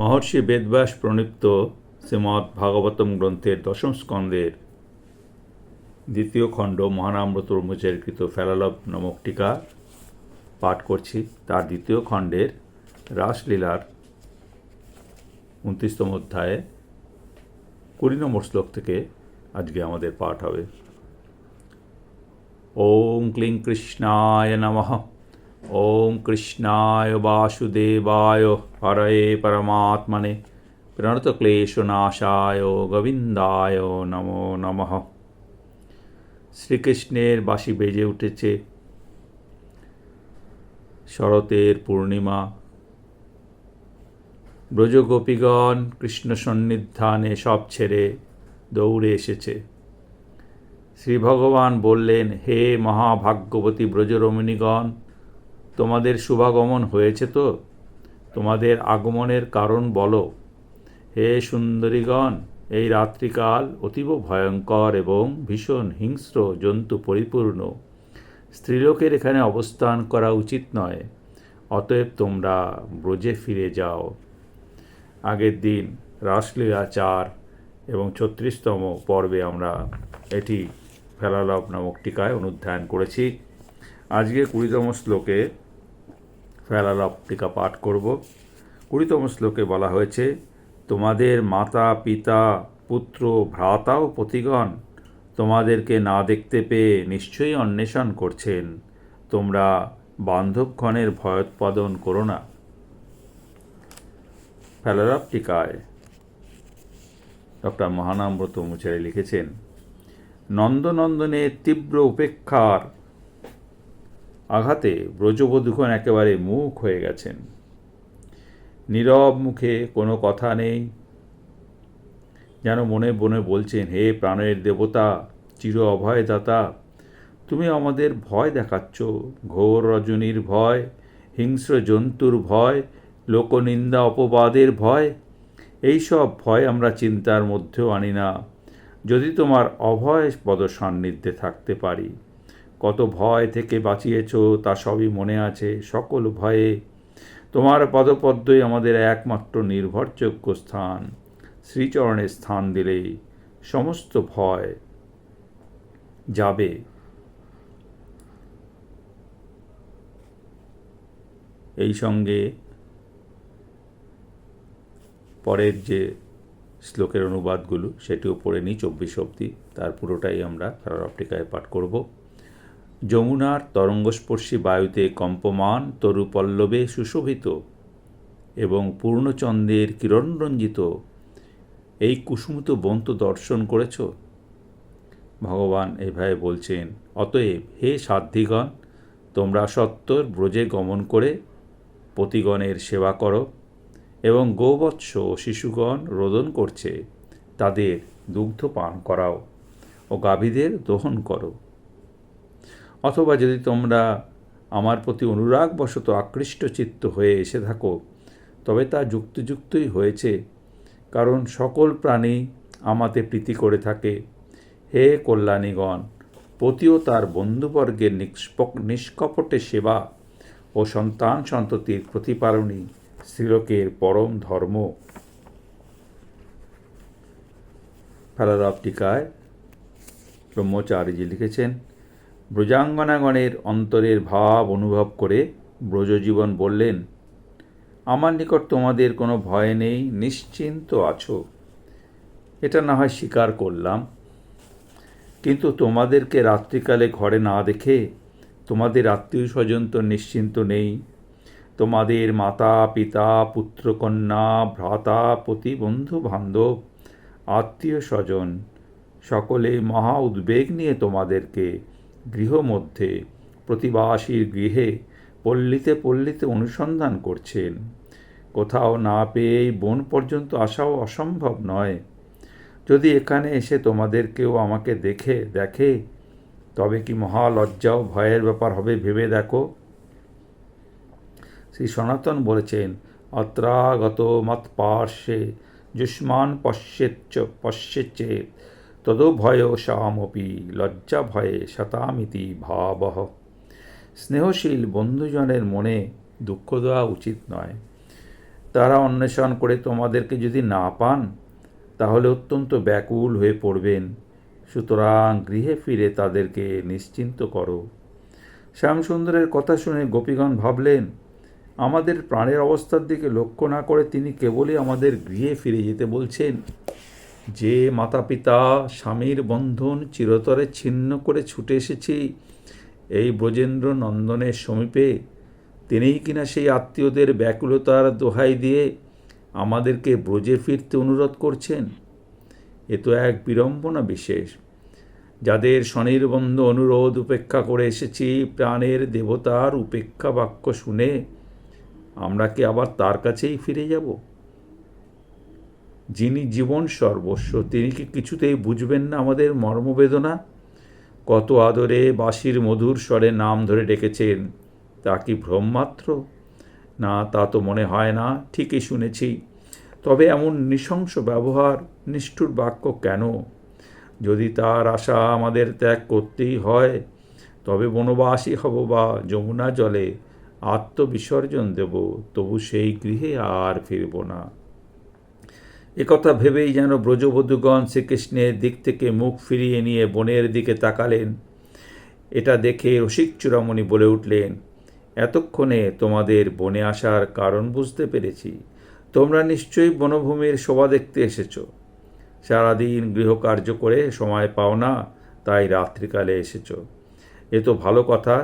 মহর্ষি বেদব্যাস প্রণীত শ্রীমৎ ভাগবতম গ্রন্থের দশম স্কন্ধের দ্বিতীয় খণ্ড মহানাম্র তরমুচেরকৃত ফেলালভ নামক টিকা পাঠ করছি। তার দ্বিতীয় খণ্ডের রাসলীলার উনত্রিশতম অধ্যায়ে কুড়ি নম্বর শ্লোক থেকে আজকে আমাদের পাঠ হবে। ওম ক্লিং কৃষ্ণায় নমঃ। ওম কৃষ্ণায় বাসুদেবায় হরয়ে পরমাত্মনে প্রণতক্লেশনাশায় গোবিন্দায় নমো নমঃ। শ্রীকৃষ্ণের বাঁশি বেজে উঠেছে। শরতের পূর্ণিমা। ব্রজগোপীগণ কৃষ্ণ সন্নিধানে সব ছেড়ে দৌড়ে এসেছে। শ্রী ভগবান বললেন, হে মহাভাগ্যবতী ব্রজরমণীগণ তোমাদের শুভাগমন হয়েছে তো? তোমাদের আগমনের কারণ বলো। হে সুন্দরীগণ, এই রাত্রিকাল অতীব ভয়ঙ্কর এবং ভীষণ হিংস্র, জন্তু পরিপূর্ণ। স্ত্রীলোকের এখানে অবস্থান করা উচিত নয়। অতএব তোমরা ব্রজে ফিরে যাও। আগের দিন রাসলীলা চার এবং ছত্রিশতম পর্বে আমরা এটি ফেলালভ নামক টিকায় অনুধ্যান করেছি। আজকে কুড়িতম শ্লোকে ফেলালভ টিকা পাঠ করব। কুড়িতম শ্লোকে বলা হয়েছে, তোমাদের মাতা, পিতা, পুত্র, ভ্রাতা ও পতিগণ তোমাদেরকে না দেখতে পেয়ে নিশ্চয়ই অন্বেষণ করছেন। তোমরা বান্ধবক্ষণের ভয়োৎপাদন করো না। ফেলারাপ টিকায় ডক্টর মহানাম্রত মুচারি লিখেছেন, নন্দনন্দনের তীব্র উপেক্ষার আঘাতে ব্রজবধূগণ একেবারে মুখ হয়ে গেছেন। নীরব মুখে কোনো কথা নেই। যেন মনে মনে বলছেন, হে প্রাণের দেবতা, চির অভয়দাতা তুমি আমাদের ভয় দেখাচ্ছ। ঘোর রজনীর ভয়, হিংস্র জন্তুর ভয়, লোকনিন্দা অপবাদের ভয়, এইসব ভয় আমরা চিন্তার মধ্যেও আনি না। যদি তোমার অভয় পদ সান্নিধ্যে থাকতে পারি। কত ভয় থেকে বাঁচিয়েছ তা সবই মনে আছে। সকল ভয়ে তোমার পদপদ্মই আমাদের একমাত্র নির্ভরযোগ্য স্থান, শ্রীচরণে স্থান দিলেই সমস্ত ভয় যাবে। এই সঙ্গে পরের যে শ্লোকের অনুবাদগুলো, সেটিও পড়ে নিই চব্বিশ অব্দি তার পুরোটাই আমরা প্রারপ্টিকায় পাঠ করব। যমুনার তরঙ্গস্পর্শী বায়ুতে কম্পমান তরুপল্লবে সুশোভিত এবং পূর্ণচন্দ্রের কিরণরঞ্জিত। এই কুসুমিত বন্ত দর্শন করেছ? ভগবান এভাবে বলছেন, অতএব হে সাধ্বীগণ, তোমরা সত্তর ব্রজে গমন করে পতিগণের সেবা করো এবং গোবৎস ও শিশুগণ রোদন করছে, তাদের দুগ্ধ পান করাও ও গাভীদের দহন করো। অথবা যদি তোমরা আমার প্রতি অনুরাগবশত আকৃষ্ট চিত্ত হয়ে এসে থাকো, তবে তা যুক্তিযুক্তই হয়েছে, কারণ সকল প্রাণী আমাতে প্রীতি করে থাকে। হে কল্যাণীগণ, পতিও তার বন্ধুবর্গের নিষ্কপটে সেবা ও সন্তান সন্ততির প্রতিপালনী শ্রীলোকের পরম ধর্ম। ফেলারাব টিকায় ব্রহ্মচারীজি লিখেছেন ব্রজাঙ্গনাগণের অন্তরের ভাব অনুভব করে ব্রজজীবন বললেন, আমার নিকট তোমাদের কোনো ভয় নেই, নিশ্চিন্ত আছো। এটা না হয় স্বীকার করলাম। কিন্তু তোমাদেরকে রাত্রিকালে ঘরে না দেখে তোমাদের আত্মীয় স্বজন তো নিশ্চিন্ত নেই। তোমাদের মাতা, পিতা, পুত্রকন্যা, ভ্রাতা, পতি, বন্ধু, বান্ধব আত্মীয় স্বজন সকলে মহা উদ্বেগ নিয়ে তোমাদেরকে গৃহমধ্যে প্রতিবাসীর গৃহে পল্লীতে পল্লীতে অনুসন্ধান করছেন। কোথাও না পেয়েই বন পর্যন্ত আসাও অসম্ভব নয়। যদি এখানে এসে তোমাদের কেউ আমাকে দেখে দেখে, তবে কি মহা লজ্জা ও ভয়ের ব্যাপার হবে ভেবে দেখো? শ্রী সনাতন বলেছেন অত্রাগত মত পার্শ্বে যুষ্মান পশ্যেচ্চ পশ্যেচ্চেত তদো ভয় শামপি লজ্জা ভয়ে শতামিতি ভাবহ স্নেহশীল বন্ধুজনের মনে দুঃখ দেওয়া উচিত নয়। তারা অন্বেষণ করে তোমাদেরকে যদি না পান, তাহলে অত্যন্ত ব্যাকুল হয়ে পড়বেন। সুতরাং গৃহে ফিরে তাদেরকে নিশ্চিন্ত করো। শ্যামসুন্দরের কথা শুনে গোপীগণ ভাবলেন, আমাদের প্রাণের অবস্থার দিকে লক্ষ্য না করে তিনি কেবলই আমাদের গৃহে ফিরে যেতে বলছেন। যে মাতা পিতা স্বামীর বন্ধন চিরতরে ছিন্ন করে ছুটে এসেছি, এই ব্রজেন্দ্র নন্দনের সমীপে, তিনিই কিনা সেই আত্মীয়দের ব্যাকুলতার দোহাই দিয়ে আমাদেরকে ব্রজে ফিরতে অনুরোধ করছেন। এ তো এক বিড়ম্বনা বিশেষ। যাদের স্বনির্বন্ধ অনুরোধ উপেক্ষা করে এসেছি, প্রাণের দেবতার উপেক্ষা বাক্য শুনে আমরা কি আবার তার কাছেই ফিরে যাব? যিনি জীবন সর্বস্ব, তিনি কি কিছুতেই বুঝবেন না আমাদের মর্মবেদনা? কত আদরে বাঁশির মধুর স্বরে নাম ধরে ডেকেছেন। তা কি ভ্রম মাত্র না, তা তো মনে হয় না, ঠিকই শুনেছি। তবে এমন নৃশংস ব্যবহার, নিষ্ঠুর বাক্য কেন? যদি তার আশা আমাদের ত্যাগ করতেই হয়, তবে বনবাসী হব বা যমুনা জলে আত্মবিসর্জন দেব, তবু সেই গৃহে আর ফিরব না। একথা ভেবেই যেন ব্রজবধূগণ শ্রীকৃষ্ণের দিক থেকে মুখ ফিরিয়ে নিয়ে বনের দিকে তাকালেন। এটা দেখে রসিক চূড়ামণি বলে উঠলেন, এতক্ষণে তোমাদের বনে আসার কারণ বুঝতে পেরেছি। তোমরা নিশ্চয়ই বনভূমির শোভা দেখতে এসেছ। সারাদিন গৃহকার্য করে সময় পাও না, তাই রাত্রিকালে এসেছ। এ তো ভালো কথা,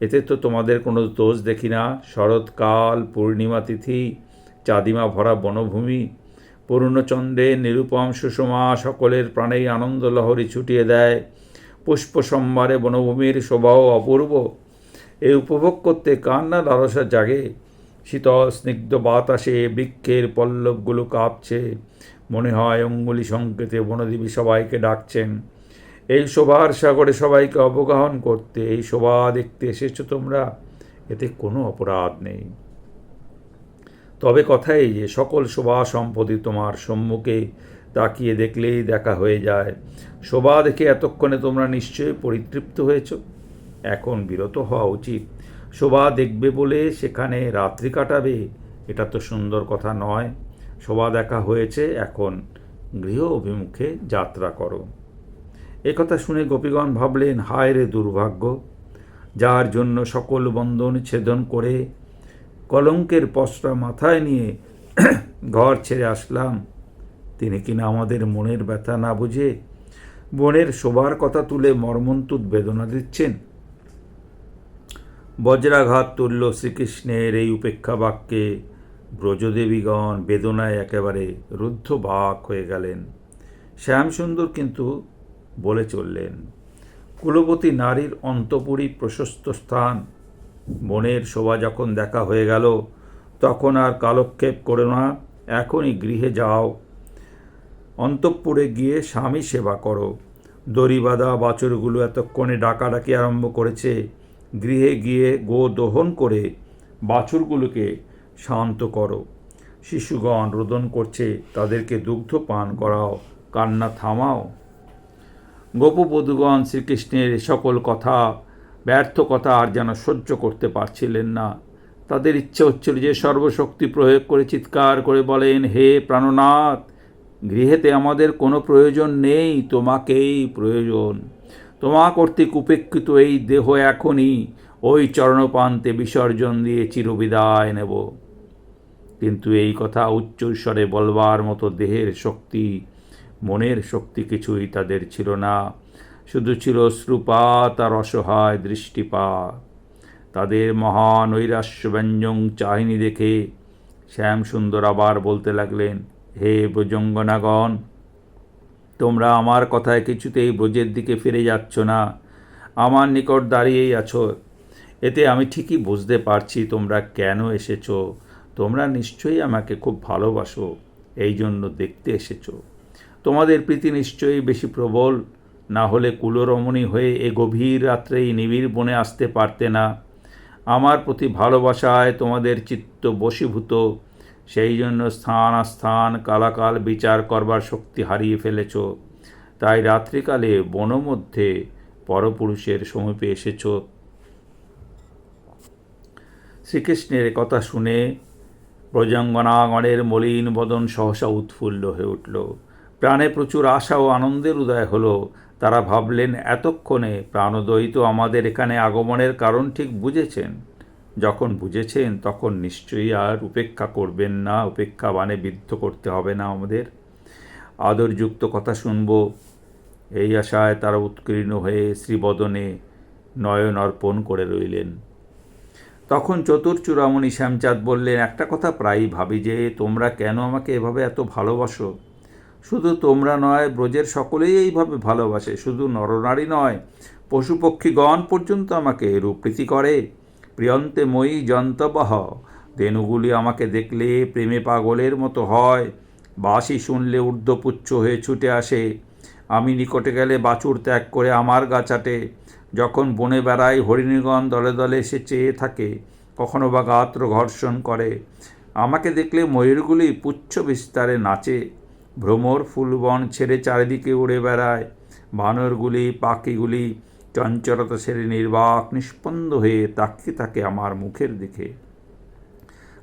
এতে তো তোমাদের কোনো দোষ দেখি না। শরৎকাল, পূর্ণিমা তিথি, চাঁদিমা ভরা বনভূমি পূর্ণচন্দ্রের নিরুপম সুষমা সকলের প্রাণেই আনন্দ লহরী ছুটিয়ে দেয়। পুষ্প সম্ভারে বনভূমির শোভাও অপূর্ব। এই উপভোগ করতে কান্না লালসা জাগে। শীতল স্নিগ্ধ বাতাসে বৃক্ষের পল্লবগুলো কাঁপছে। মনে হয় অঙ্গুলি সংকেতে বনদেবী সবাইকে ডাকছেন। এই শোভার সাগরে সবাইকে অবগাহন করতে এই শোভা দেখতে এসেছ তোমরা। এতে কোনো অপরাধ নেই। তবে কথাই যে সকল শোভা সম্পত্তি তোমার সম্মুখে তাকিয়ে দেখলেই দেখা হয়ে যায়। শোভা দেখে এতক্ষণে তোমরা নিশ্চয়ই পরিতৃপ্ত হয়েছ। এখন বিরত হওয়া উচিত। শোভা দেখবে বলে সেখানে রাত্রি কাটাবে, এটা তো সুন্দর কথা নয়। শোভা দেখা হয়েছে, এখন গৃহ অভিমুখে যাত্রা করো। একথা শুনে গোপীগণ ভাবলেন, হায় রে দুর্ভাগ্য! যার জন্য সকল বন্ধন ছেদন করে কলঙ্কের পশরা মাথায় নিয়ে ঘর ছেড়ে আসলাম। তিনি কিনা আমাদের মনের ব্যথা না বুঝে বনের শোভার কথা তুলে মর্মন্তুদ বেদনা দিচ্ছেন। বজ্রাঘাত তুল্য শ্রীকৃষ্ণের এই উপেক্ষা বাক্যে ব্রজদেবীগণ বেদনায় একেবারে রুদ্ধ বাক হয়ে গেলেন। শ্যামসুন্দর কিন্তু বলে চললেন, কুলবতী নারীর অন্তপুরী প্রশস্ত স্থান বনের শোভা যখন দেখা হয়ে গেল, তখন আর কালক্ষেপ করো না, এখনই গৃহে যাও। অন্তঃপুরে গিয়ে স্বামী সেবা করো। দড়িবাঁধা বাছরগুলো এতক্ষণে ডাকাডাকি আরম্ভ করেছে। গৃহে গিয়ে গো দহন করে বাছুরগুলোকে শান্ত করো। শিশুগণ রোদন করছে, তাদেরকে দুগ্ধ পান করাও, কান্না থামাও। গোপবধূগণ শ্রীকৃষ্ণের সকল কথা ব্যর্থ কথা আর যেন সহ্য করতে পারছিলেন না। তাদের ইচ্ছে হচ্ছিল যে সর্বশক্তি প্রয়োগ করে চিৎকার করে বলেন, হে প্রাণনাথ, গৃহেতে আমাদের কোনো প্রয়োজন নেই, তোমাকেই প্রয়োজন। তোমা কর্তৃক উপেক্ষিত এই দেহ এখনই ওই চরণপান্তে বিসর্জন দিয়ে চিরবিদায় নেব। কিন্তু এই কথা উচ্চস্বরে বলবার মতো দেহের শক্তি, মনের শক্তি কিছুই তাদের ছিল না। শুধু ছিল শ্রুপাত আর অসহায় দৃষ্টিপাত। তাদের মহান নৈরাস্যব্যঞ্জং চাহিনী দেখে শ্যামসুন্দর আবার বলতে লাগলেন, হে ব্রজঙ্গনাগণ, তোমরা আমার কথায় কিছুতেই ব্রজের দিকে ফিরে যাচ্ছ না। আমার নিকট দাঁড়িয়েই আছো। এতে আমি ঠিকই বুঝতে পারছি তোমরা কেন এসেছ। তোমরা নিশ্চয়ই আমাকে খুব ভালোবাসো এই জন্য দেখতে এসেছ। তোমাদের প্রীতি নিশ্চয়ই বেশি প্রবল। না হলে কুলরমণী হয়ে এ গভীর রাত্রেই নিবিড় বনে আসতে পারতে না। আমার প্রতি ভালোবাসায় তোমাদের চিত্ত বশীভূত। সেই জন্য স্থান আস্থান কালাকাল বিচার করবার শক্তি হারিয়ে ফেলেছ। তাই রাত্রিকালে বনমধ্যে পরপুরুষের সমীপে এসেছ। শ্রীকৃষ্ণের কথা শুনে প্রজঙ্গনাগণের মলিন বদন সহসা উৎফুল্ল হয়ে উঠল। প্রাণে প্রচুর আশা ও আনন্দের উদয় হলো। তারা ভাবলেন, এতক্ষণে প্রাণদ্বৈত আমাদের এখানে আগমনের কারণ ঠিক বুঝেছেন। যখন বুঝেছেন, তখন নিশ্চয়ই আর উপেক্ষা করবেন না, উপেক্ষা বানে বিদ্ধ করতে হবে না আমাদের। আদরযুক্ত কথা শুনব। এই আশায় তারা উৎকীর্ণ হয়ে শ্রীবদনে নয়ন অর্পণ করে রইলেন। তখন চতুর চূড়ামণি শ্যামচাঁদ বললেন, একটা কথা প্রায়ই ভাবি যে তোমরা কেন আমাকে এভাবে এত ভালোবাসো? শুধু তোমরা নয়, ব্রজের সকলেই এইভাবে ভালোবাসে। শুধু নরনারী নয় পশু পক্ষীগণ পর্যন্ত আমাকে রূপরীতি করে। প্রিয়ন্তে মই যন্তবহ দেনুগুলি আমাকে দেখলে প্রেমে পাগলের মতো হয়। বাসি শুনলে ঊর্ধ্বপুচ্ছ হয়ে ছুটে আসে। আমি নিকটে গেলে বাছুর ত্যাগ করে আমার গাছাটে যখন বনে বেড়াই হরিণীগণ দলে দলে এসে চেয়ে থাকে, কখনো বা গাত্র ঘর্ষণ করে। আমাকে দেখলে ময়ূরগুলি পুচ্ছ বিস্তারে নাচে। ভ্রমর ফুলবন ছেড়ে চারিদিকে উড়ে বেড়ায়। বানরগুলি, পাখিগুলি চঞ্চলতা সেরে নির্বাক, নিষ্পন্দ হয়ে তাকিয়ে থাকে আমার মুখের দিকে।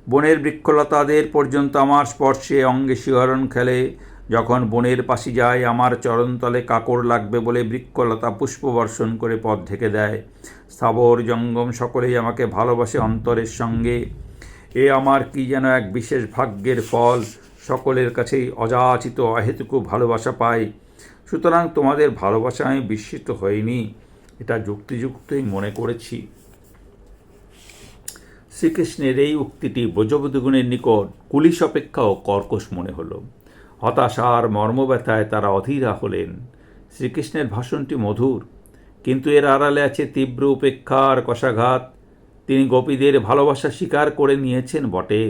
বনের বৃক্ষলতাদের পর্যন্ত আমার স্পর্শে অঙ্গে শিহরণ খেলে। যখন বনের পাশে যায়, আমার চরণতলে কাকড় লাগবে বলে বৃক্ষলতা পুষ্পবর্ষণ করে পথ ঢেকে দেয়। স্থাবর জঙ্গম সকলেই আমাকে ভালোবাসে অন্তরের সঙ্গে। এ আমার কি যেন এক বিশেষ ভাগ্যের ফল। সকলের কাছেই অযাচিত অহেতুকু ভালোবাসা পাই। সুতরাং তোমাদের ভালোবাসা আমি বিস্মিত হইনি। এটা যুক্তিযুক্তই মনে করেছি। শ্রীকৃষ্ণের এই উক্তিটি ব্রজবধুগুণের নিকট কুলিশ অপেক্ষাও কর্কশ মনে হলো। হতাশার মর্মব্যথায় তারা অধীরা হলেন। শ্রীকৃষ্ণের ভাষণটি মধুর, কিন্তু এর আড়ালে আছে তীব্র উপেক্ষার কষাঘাত। তিনি গোপীদের ভালোবাসা স্বীকার করে নিয়েছেন বটে।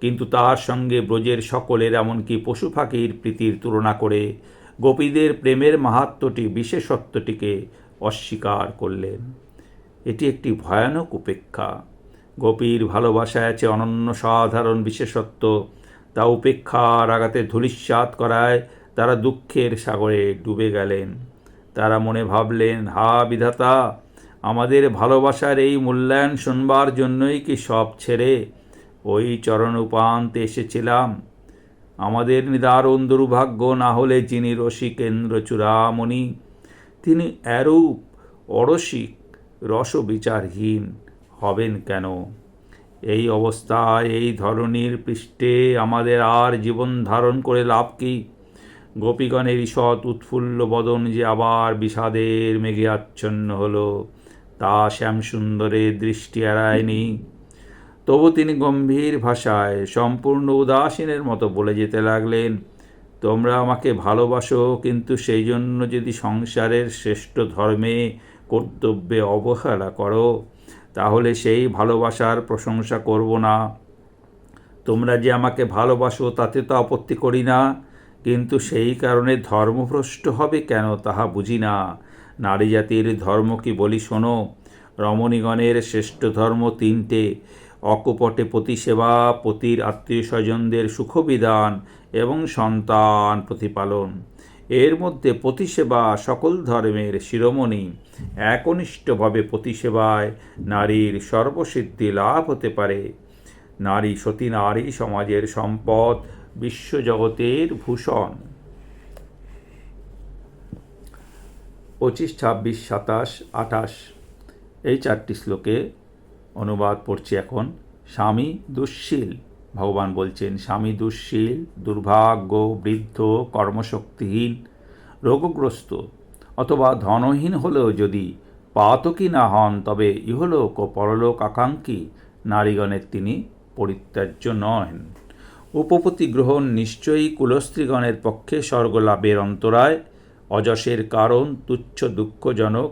কিন্তু তার সঙ্গে ব্রজের সকলের এমনকি পশু পাখির প্রীতির তুলনা করে গোপীদের প্রেমের মাহাত্মটি, বিশেষত্বটিকে অস্বীকার করলেন। এটি একটি ভয়ানক উপেক্ষা। গোপীর ভালোবাসায় আছে অনন্য সাধারণ বিশেষত্ব। তা উপেক্ষার আঘাতে ধূলিস্বাত করায় তারা দুঃখের সাগরে ডুবে গেলেন। তারা মনে ভাবলেন, হা বিধাতা, আমাদের ভালোবাসার এই মূল্যায়ন শুনবার জন্যই কি সব ছেড়ে ওই চরণ উপান্তে এসেছিলাম। আমাদের নিদারুণ দুর্ভাগ্য না হলে যিনি রসিকেন্দ্র চূড়ামণি, তিনি এরূপ অরসিক রসবিচারহীন হবেন কেন? এই অবস্থায়, এই ধরনের পৃষ্ঠে আমাদের আর জীবন ধারণ করে লাভ কি? গোপীগণের ঈষৎ উৎফুল্ল বদন যে আবার বিষাদের মেঘে আচ্ছন্ন হলো, তা শ্যামসুন্দরের দৃষ্টি এড়ায়নি। তবু তিনি গম্ভীর ভাষায়, সম্পূর্ণ উদাসীনের মতো বলে যেতে লাগলেন, তোমরা আমাকে ভালোবাসো, কিন্তু সেই জন্য যদি সংসারের শ্রেষ্ঠ ধর্মে কর্তব্যে অবহেলা করো, তাহলে সেই ভালোবাসার প্রশংসা করব না। তোমরা যে আমাকে ভালোবাসো, তাতে তো আপত্তি করি না, কিন্তু সেই কারণে ধর্মভ্রষ্ট হবে কেন তাহা বুঝি না। নারী জাতির ধর্ম কি বলি শোনো, রমণীগণের শ্রেষ্ঠ ধর্ম তিনটে অকপটে পতিসেবা পতির আত্মীয় স্বজনদের সুখবিধান এবং সন্তান প্রতিপালন। এর মধ্যে পতিসেবা সকল ধর্মের শিরোমণি। একনিষ্ঠভাবে পতিসেবায় নারীর সর্বসিদ্ধি লাভ হতে পারে। নারী সতী, নারী সমাজের সম্পদ বিশ্বজগতের ভূষণ। পঁচিশ, ছাব্বিশ, সাতাশ, আঠাশ, এই চারটি শ্লোকে অনুবাদ পড়ছি এখন। স্বামী দুঃশীল, ভগবান বলছেন, স্বামী দুঃশীল, দুর্ভাগ্য, বৃদ্ধ, কর্মশক্তিহীন, রোগগ্রস্ত, অথবা ধনহীন হলেও যদি পাতকী না হন, তবে ইহলোক ও পরলোক আকাঙ্ক্ষী নারীগণের তিনি পরিত্যাজ্য নন। উপপতি গ্রহণ নিশ্চয়ই কুলস্ত্রীগণের পক্ষে স্বর্গলাভের অন্তরায়। অজসের কারণ তুচ্ছ দুঃখজনক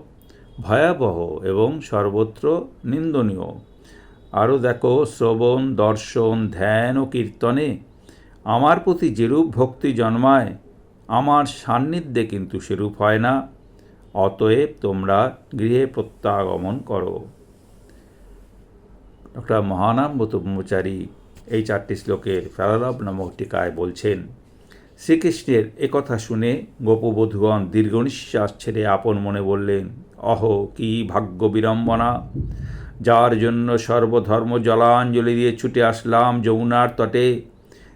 ভয়াবহ এবং সর্বত্র নিন্দনীয়। আরও দেখো, শ্রবণ, দর্শন, ধ্যান ও কীর্তনে আমার প্রতি যেরূপ ভক্তি জন্মায়, আমার সান্নিধ্যে কিন্তু সেরূপ হয় না। অতএব তোমরা গৃহে প্রত্যাগমন করো। ডক্টর মহানাম ব্রহ্মচারী এই চারটি শ্লোকের ফেরালভ নামক টিকায় বলছেন, শ্রীকৃষ্ণের একথা শুনে গোপবধূগণ দীর্ঘ নিঃশ্বাস ছেড়ে আপন মনে বললেন অহ কি ভাগ্য বিড়ম্বনা। যার জন্য সর্বধর্ম জলাঞ্জলি দিয়ে ছুটে আসলাম যমুনার তটে।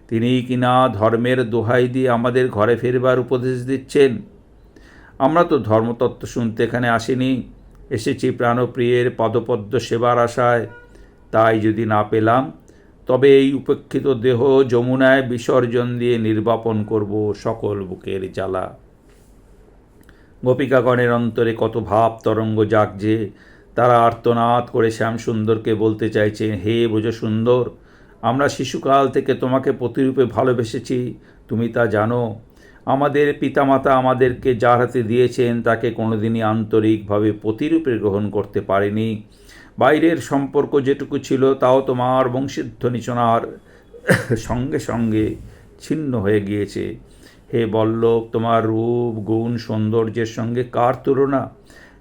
তিনি কিনা ধর্মের দোহাই দিয়ে আমাদের ঘরে ফেরবার উপদেশ দিচ্ছেন? আমরা তো ধর্মতত্ত্ব শুনতে এখানে আসিনি। এসেছি প্রাণপ্রিয়ের পদপদ্ম সেবার আশায়। তাই যদি না পেলাম, তবে এই উপেক্ষিত দেহ যমুনায় বিসর্জন দিয়ে নির্বাপন করব সকল বুকের জ্বালা। গোপিকাগণের অন্তরে কত ভাব তরঙ্গ জাগছে। তারা আর্তনাদ করে শ্যামসুন্দরকে বলতে চাইছে, হে ব্রজ সুন্দর আমরা শিশুকাল থেকে তোমাকে প্রতিরূপে ভালোবেসেছি। তুমি তা জানো। আমাদের পিতামাতা আমাদেরকে যার হাতে দিয়েছেন, তাকে কোনোদিনই আন্তরিকভাবে প্রতিরূপে গ্রহণ করতে পারেনি। বাইরের সম্পর্ক যেটুকু ছিল, তাও তোমার বংশীধ্বনিচনার সঙ্গে সঙ্গে ছিন্ন হয়ে গিয়েছে। হে বল্লভ, তোমার রূপ, গুণ, সৌন্দর্যের সঙ্গে কার তুলনা?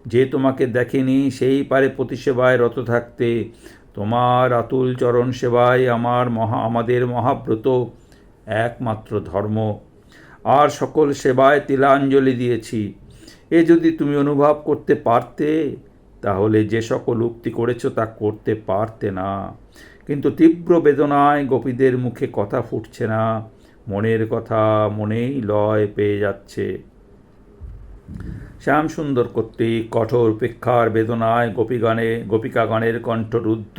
যে তোমাকে দেখেনি, সেই পারে প্রতিসেবায় রত থাকতে। তোমার আতুল চরণ সেবায় আমার মহা, আমাদের মহাব্রত। একমাত্র ধর্ম। আর সকল সেবায় তিলাঞ্জলি দিয়েছি। এ যদি তুমি অনুভব করতে পারতে, তাহলে যে সকল উক্তি করেছ তা করতে পারতে না। কিন্তু তীব্র বেদনায় গোপীদের মুখে কথা ফুটছে না। মনের কথা মনেই লয় পেয়ে যাচ্ছে। শ্যামসুন্দর কর্তৃক কঠোর উপেক্ষার বেদনায় গোপীগণে, গোপিকাগণের কণ্ঠরুদ্ধ,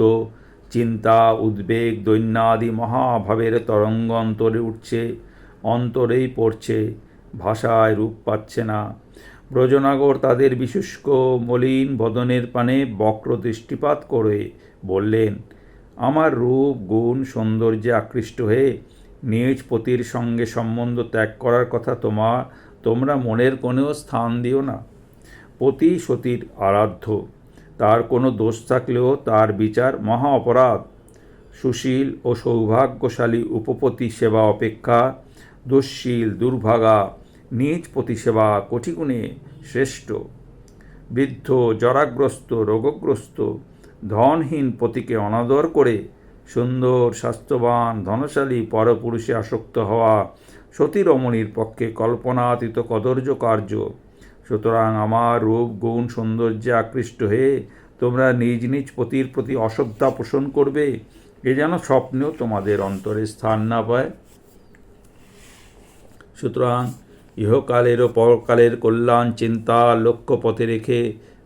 চিন্তা, উদ্বেগ, দৈন্যাদি মহাভাবের তরঙ্গ অন্তরে উঠছে, অন্তরেই পড়ছে, ভাষায় রূপ পাচ্ছে না। ব্রজনাগর তাদের বিশুষ্ক, মলিন বদনের পানে বক্র দৃষ্টিপাত করে বললেন, আমার রূপ, গুণ, সৌন্দর্যে আকৃষ্ট হয়ে নিজ পতির সঙ্গে সম্বন্ধ ত্যাগ করার কথা তোমা, তোমরা মনের কোণেও স্থান দিও না। পতি সতীর আরাধ্য, তার কোনো দোষ থাকলেও তার বিচার মহা অপরাধ। সুশীল ও সৌভাগ্যশালী উপপতি সেবা অপেক্ষা, দুঃশীল, দুর্ভাগা নিজ প্রতিসেবা কোটিগুণে শ্রেষ্ঠ। বৃদ্ধ, জরাগ্রস্ত, রোগগ্রস্ত, ধনহীন পতিকে অনাদর করে সুন্দর, স্বাস্থ্যবান, ধনশালী, পরপুরুষে আসক্ত হওয়া সতী রমণীর পক্ষে কল্পনাতীত কদর্য কার্য। সুতরাং আমার রূপ, গুণ, সৌন্দর্যে আকৃষ্ট হয়ে তোমরা নিজ নিজ পতির প্রতি অশ্রদ্ধা পোষণ করবে, এ যেন স্বপ্নেও তোমাদের অন্তরে স্থান না পায়। সুতরাং ইহকালের ও পরকালের কল্যাণ, চিন্তা লক্ষ্য পথে রেখে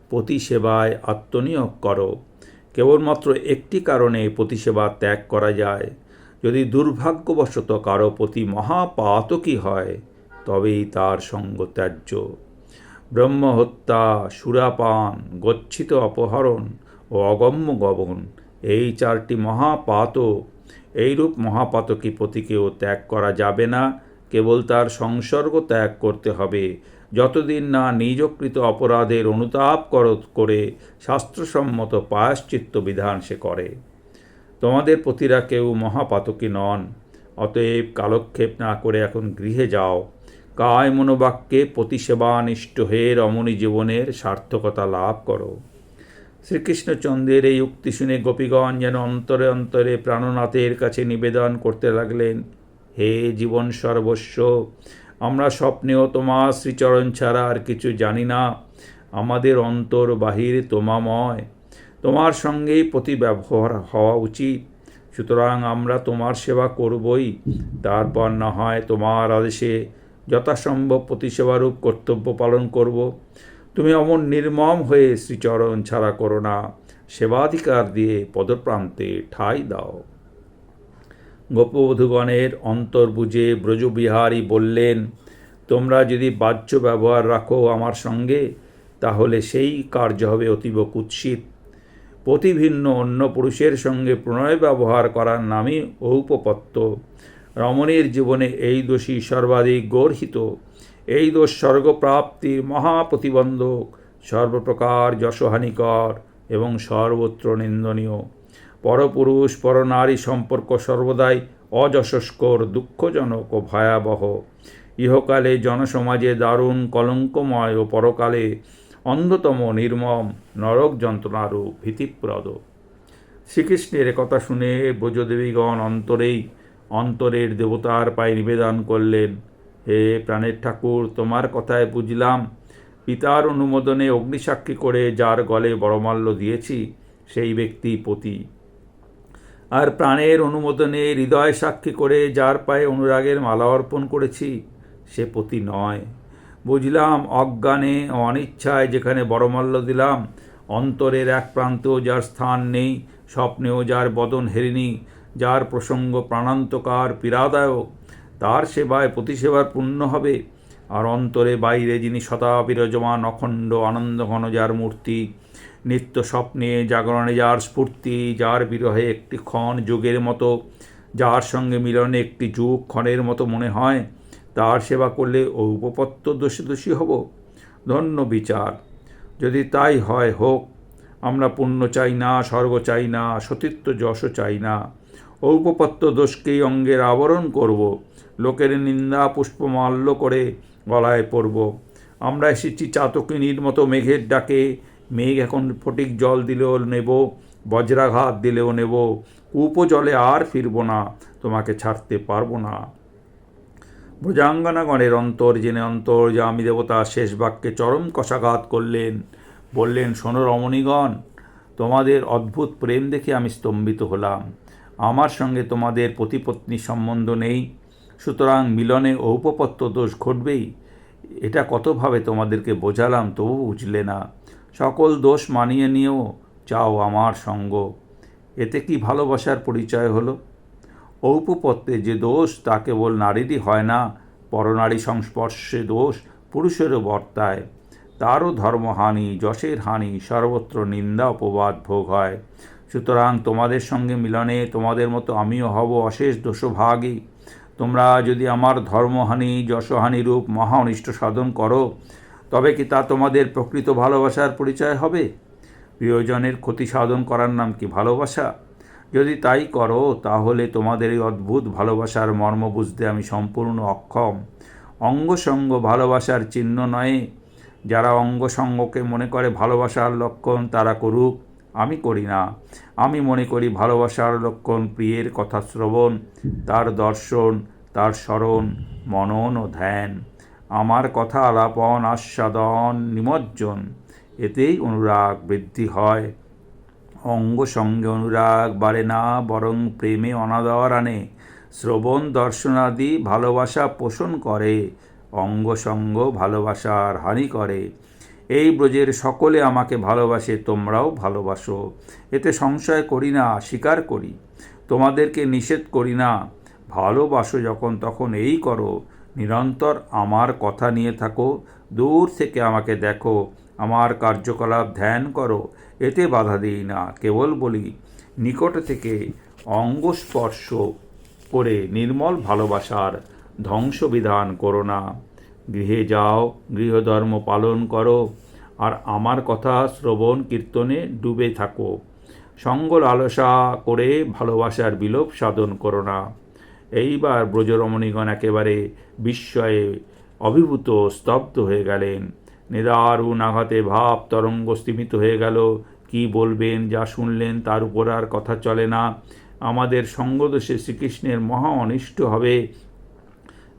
পতি সেবায় আত্মনিয়োগ করো। কেবলমাত্র একটি কারণে প্রতিসেবা ত্যাগ করা যায়। যদি দুর্ভাগ্যবশত কারও প্রতি মহাপাতকী হয়, তবেই তার সঙ্গ ত্যায্য। ব্রহ্মহত্যা, সুরাপান, গচ্ছিত অপহরণ ও অগম্য গবন এই চারটি মহাপাত এইরূপ মহাপাতকী পতিকেও ত্যাগ করা যাবে না। কেবল তার সংসর্গ ত্যাগ করতে হবে। যতদিন না নিজকৃত অপরাধের অনুতাপ করে শাস্ত্রসম্মত পায়শ্চিত্ত বিধান সে করে। তোমাদের প্রতিরা কেউ মহাপাতকী নন। অতএব কালক্ষেপ না করে এখন গৃহে যাও। কায় মনোবাক্যে প্রতিসেবানিষ্ঠ হয়ে রমণী জীবনের সার্থকতা লাভ করো। শ্রীকৃষ্ণচন্দ্রের এই উক্তি শুনে গোপীগণ যেন অন্তরে অন্তরে প্রাণনাথের কাছে নিবেদন করতে লাগলেন, হে জীবন সর্বস্ব আমরা স্বপ্নেও তোমার শ্রীচরণ ছাড়া আর কিছু জানি না। আমাদের অন্তর বাহির তোমাময়। তোমার সঙ্গেই প্রতি ব্যবহার হওয়া উচিত। সুতরাং আমরা তোমার সেবা করবই। তারপর না হয় তোমার আদেশে যথাসম্ভব প্রতিসেবারূপ কর্তব্য পালন করব। তুমি অমন নির্মম হয়ে শ্রীচরণ ছাড়া করো না। সেবাধিকার দিয়ে পদপ্রান্তে ঠাই দাও। গোপবধূগণের অন্তর বুঝে ব্রজবিহারী বললেন, তোমরা যদি বাহ্য ব্যবহার রাখো আমার সঙ্গে, তাহলে সেই কার্য হবে অতীব কুৎসিত। প্রতিভিন্ন অন্য পুরুষের সঙ্গে প্রণয় ব্যবহার করার নামই ঔপপত্য। রমণীর জীবনে এই দোষী সর্বাধিক গর্হিত। এই দোষ স্বর্গপ্রাপ্তির মহাপ্রতিবন্ধক, সর্বপ্রকার যশহানিকর এবং সর্বত্র নিন্দনীয়। পরপুরুষ, পরনারী সম্পর্ক সর্বদাই অযশস্কর, দুঃখজনক ও ভয়াবহ। ইহকালে জনসমাজে দারুণ কলঙ্কময় ও পরকালে অন্ধতম, নির্মম, নরক যন্ত্রণারও ভীতিপ্রদ। শ্রীকৃষ্ণের কথা শুনে ব্রজদেবীগণ অন্তরেই অন্তরের দেবতার পায়ে নিবেদন করলেন, হে প্রাণের ঠাকুর, তোমার কথায় বুঝলাম, পিতার অনুমোদনে অগ্নিসাক্ষী করে যার গলে বড়মাল্য দিয়েছি, সেই ব্যক্তি পতি। আর প্রাণের অনুমোদনে হৃদয় সাক্ষী করে যার পায়ে অনুরাগের মালা অর্পণ করেছি, সে পতি নয়। বুঝলাম অজ্ঞানে অনিচ্ছায় যেখানে বড়মল্ল দিলাম, অন্তরের এক প্রান্তেও যার স্থান নেই, স্বপ্নেও যার বদন হেরিনি, যার প্রসঙ্গ প্রাণান্তকার পীড়াদায়ক, তার সেবায় প্রতিসেবার পূর্ণ হবে। আর অন্তরে বাইরে যিনি সদা বিরাজমান, অখণ্ড আনন্দঘন যার মূর্তি, নিত্য স্বপ্নে জাগরণে যার স্ফূর্তি, যার বিরহে একটি ক্ষণ যুগের মতো, যার সঙ্গে মিলনে একটি যুগ ক্ষণের মতো মনে হয়, তার সেবা করলে ও উপপত্ত দোষী দোষী হব। ধন্য বিচার। যদি তাই হয় হোক, আমরা পুণ্য চাই না, স্বর্গ চাই না, সতীত্ব যশও চাই না। ঔপপত্য দোষকেই অঙ্গের আবরণ করব। লোকের নিন্দা পুষ্পমাল্য করে গলায় পরব। আমরা এসেছি চাতকিনীর মতো মেঘের ডাকে। মেঘ এখন ফটিক জল দিলেও নেব, বজ্রাঘাত দিলেও নেব। কূপ জলে আর ফিরব না, তোমাকে ছাড়তে পারব না। ব্রজাঙ্গনাগণের অন্তর জেনে অন্তর যে আমি দেবতা শেষ বাক্যে চরম কষাঘাত করলেন। বললেন, শোনো রমণীগণ, তোমাদের অদ্ভুত প্রেম দেখে আমি স্তম্ভিত হলাম। আমার সঙ্গে তোমাদের প্রতিপত্নী সম্বন্ধ নেই। সুতরাং মিলনে ঔপপত্য দোষ ঘটবেই। এটা কতভাবে তোমাদেরকে বোঝালাম তবু বুঝলে না। সকল দোষ মানিয়ে নিয়েও চাও আমার সঙ্গ। এতে কি ভালোবাসার পরিচয় হলো? ঔপপত্তে যে দোষ, তা কেবল নারীরই হয় না, পরনারী সংস্পর্শে দোষ পুরুষেরও বর্তায়। তারও ধর্মহানি, যশের হানি, সর্বত্র নিন্দা, অপবাদ ভোগ হয়। সুতরাং তোমাদের সঙ্গে মিলনে তোমাদের মতো আমিও হব অশেষ দোষভাগী। তোমরা যদি আমার ধর্মহানি, যশহানি রূপ মহা অনিষ্ট সাধন করো, তবে কি তা তোমাদের প্রকৃত ভালোবাসার পরিচয় হবে? প্রিয়জনের ক্ষতি সাধন করার নাম কি ভালোবাসা? যদি তাই করো, তাহলে তোমাদের এই অদ্ভুত ভালোবাসার মর্ম বুঝতে আমি সম্পূর্ণ অক্ষম। অঙ্গসঙ্গ ভালোবাসার চিহ্ন নয়। যারা অঙ্গসঙ্গকে মনে করে ভালোবাসার লক্ষণ, তারা করুক আমি করি না। আমি মনে করি ভালোবাসার লক্ষণ প্রিয়ের কথা শ্রবণ, তার দর্শন, তার স্মরণ, মনন ও ধ্যান। আমার কথা আলাপন, আস্বাদন, নিমজ্জন। এতেই অনুরাগ বৃদ্ধি হয়। অঙ্গ সঙ্গে অনুরাগ বাড়ে না, বরং প্রেমে অনাদর আনে। শ্রবণ দর্শনাদি ভালোবাসা পোষণ করে। অঙ্গ সঙ্গ ভালোবাসার হানি করে। এই ব্রজের সকলে আমাকে ভালোবাসে, তোমরাও ভালোবাসো। এতে সংশয় করি না, স্বীকার করি। তোমাদেরকে নিষেধ করি না। ভালোবাসো যখন, তখন এই করো। নিরন্তর আমার কথা নিয়ে থাকো। দূর থেকে আমাকে দেখো। আমার কার্যকলাপ ধ্যান করো। এতে বাধা দিই না। কেবল বলি, নিকট থেকে অঙ্গস্পর্শ করে নির্মল ভালোবাসার ধ্বংসবিধান করো না। গৃহে যাও, গৃহধর্ম পালন করো, আর আমার কথা শ্রবণ কীর্তনে ডুবে থাকো। সঙ্গ লালসা করে ভালোবাসার বিলোপ সাধন করো না। এইবার ব্রজরমণীগণ একেবারে বিস্ময়ে অভিভূত স্তব্ধ হয়ে গেলেন। নিদারুণ আঘাতে ভাব তরঙ্গ স্তিমিত হয়ে গেল। কি বলবেন, যা শুনলেন তার উপর আর কথা চলে না। আমাদের সঙ্গদোষে শ্রীকৃষ্ণের মহা অনিষ্ট হবে।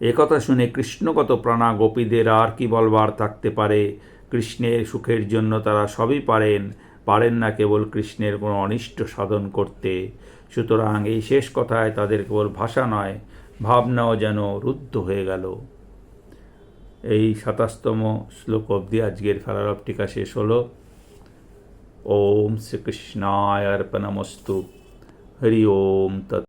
একথা শুনে কৃষ্ণগত প্রাণা গোপীদের আর কি বলবার থাকতে পারে? কৃষ্ণের সুখের জন্য তারা সবই পারেন পারেন না কেবল কৃষ্ণের কোনো অনিষ্ট সাধন করতে। সুতরাং এই শেষ কথায় তাদের কেবল ভাষা নয়, ভাবনাও যেন রুদ্ধ হয়ে গেল। এই সাতাশতম শ্লোক অবধি আজকের ফেলারব টিকা শেষ হলো। ওম শ্রীকৃষ্ণায় অর্পণমস্তু। হরি ওম তৎ